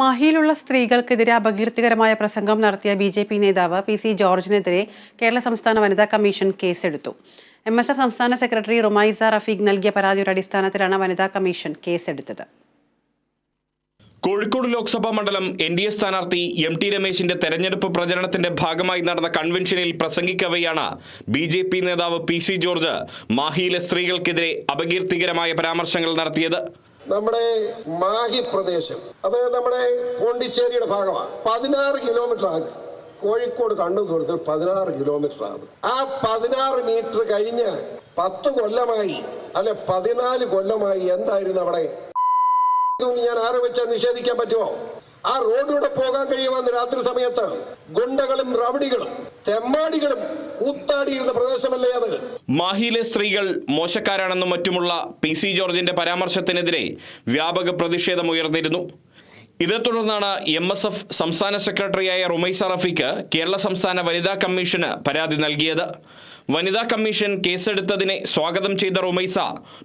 മാഹിയിലുള്ള സ്ത്രീകൾക്കെതിരെ അപകീർത്തികരമായ പ്രസംഗം നടത്തിയ ബി ജെ പി നേതാവ് പി സി ജോർജിനെതിരെ കേരള സംസ്ഥാന വനിതാ കമ്മീഷൻ കേസെടുത്തു. എം എസ് എഫ് സംസ്ഥാന സെക്രട്ടറി റുമൈസ റഫീഖ് നൽകിയ പരാതിയുടെ അടിസ്ഥാനത്തിലാണ് വനിതാ കമ്മീഷൻ കേസെടുത്തത്. കോഴിക്കോട് ലോക്സഭാ മണ്ഡലം എൻ ഡി എ സ്ഥാനാർത്ഥി എം ടി രമേശിന്റെ തെരഞ്ഞെടുപ്പ് പ്രചരണത്തിന്റെ ഭാഗമായി നടന്ന കൺവെൻഷനിൽ പ്രസംഗിക്കവെയാണ് ബി ജെ പി നേതാവ് പി സി ജോർജ് മാഹിയിലെ സ്ത്രീകൾക്കെതിരെ അപകീർത്തികരമായ പരാമർശങ്ങൾ നടത്തിയത്. നമ്മുടെ മാഹി പ്രദേശം അത് നമ്മുടെ പോണ്ടിച്ചേരിയുടെ ഭാഗമാണ്. പതിനാറ് കിലോമീറ്റർ ആ കോഴിക്കോട് കണ്ണൂർ ദൂരത്തിൽ പതിനാറ് കിലോമീറ്റർ ആണ് ആ പതിനാറ് മീറ്റർ കഴിഞ്ഞ് പത്ത് കൊല്ലമായി അല്ലെ പതിനാല് കൊല്ലമായി എന്തായിരുന്നു അവിടെ? ഞാൻ ആരെ വെച്ചാൽ നിഷേധിക്കാൻ പറ്റുമോ? ആ റോഡിലൂടെ പോകാൻ കഴിയുമെന്ന് രാത്രി സമയത്ത് ഗുണ്ടകളും റവടികളും തെമ്മാടികളും കൂത്താടിയിരുന്ന പ്രദേശമല്ലേ അത്? മാഹിയിലെ സ്ത്രീകൾ മോശക്കാരാണെന്നും മറ്റുമുള്ള പി സി ജോർജിന്റെ പരാമർശത്തിനെതിരെ വ്യാപക പ്രതിഷേധമുയർന്നിരുന്നു ഇതേ തുടർന്നാണ് എം എസ് എഫ് സംസ്ഥാന സെക്രട്ടറിയായ റുമൈസ റഫീഖ് കേരള സംസ്ഥാന വനിതാ കമ്മീഷന് പരാതി നൽകിയത്. വനിതാ കമ്മീഷൻ കേസെടുത്തതിനെ സ്വാഗതം ചെയ്ത റുമൈസ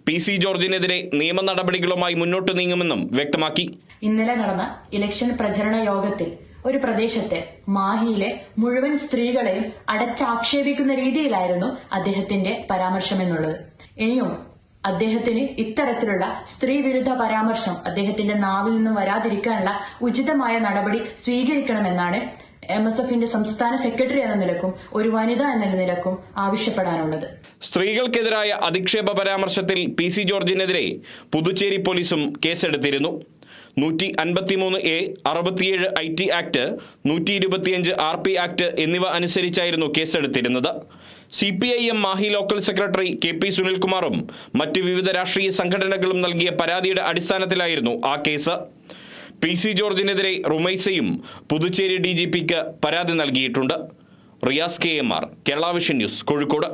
പി സി ജോർജിനെതിരെ നിയമ നടപടികളുമായി മുന്നോട്ട് നീങ്ങുമെന്നും വ്യക്തമാക്കി. ഇന്നലെ നടന്ന ഇലക്ഷൻ പ്രചരണ യോഗത്തിൽ ഒരു പ്രദേശത്തെ മാഹിയിലെ മുഴുവൻ സ്ത്രീകളെയും അടച്ചാക്ഷേപിക്കുന്ന രീതിയിലായിരുന്നു അദ്ദേഹത്തിന്റെ പരാമർശം എന്നുള്ളത് ഇനിയും അദ്ദേഹത്തിന് ഇത്തരത്തിലുള്ള സ്ത്രീ വിരുദ്ധ പരാമർശം അദ്ദേഹത്തിന്റെ നാവിൽ നിന്നും വരാതിരിക്കാനുള്ള ഉചിതമായ നടപടി സ്വീകരിക്കണമെന്നാണ് എം എസ് എഫിന്റെ സംസ്ഥാന സെക്രട്ടറി എന്ന നിലക്കും ഒരു വനിത എന്ന നിലക്കും ആവശ്യപ്പെടാനുള്ളത്. സ്ത്രീകൾക്കെതിരായ അധിക്ഷേപ പരാമർശത്തിൽ പി സി ജോർജിനെതിരെ പുതുച്ചേരി പോലീസും കേസെടുത്തിരുന്നു. നൂറ്റി അൻപത്തിമൂന്ന് എ അറുപത്തിയേഴ് ഐ ടി ആക്ട് നൂറ്റി ഇരുപത്തിയഞ്ച് ആർ പി ആക്ട് എന്നിവ അനുസരിച്ചായിരുന്നു കേസെടുത്തിരുന്നത്. C P I M Mahe local secretary K P സുനിൽകുമാറും മറ്റ് വിവിധ രാഷ്ട്രീയ സംഘടനകളും നൽകിയ പരാതിയുടെ അടിസ്ഥാനത്തിലായിരുന്നു ആ കേസ്. പി സി ജോർജിനെതിരെ റുമൈസയും പുതുച്ചേരി ഡി ജി പിക്ക് പരാതി നൽകിയിട്ടുണ്ട്. Riyas K M R Kerala vision news Kozhikode.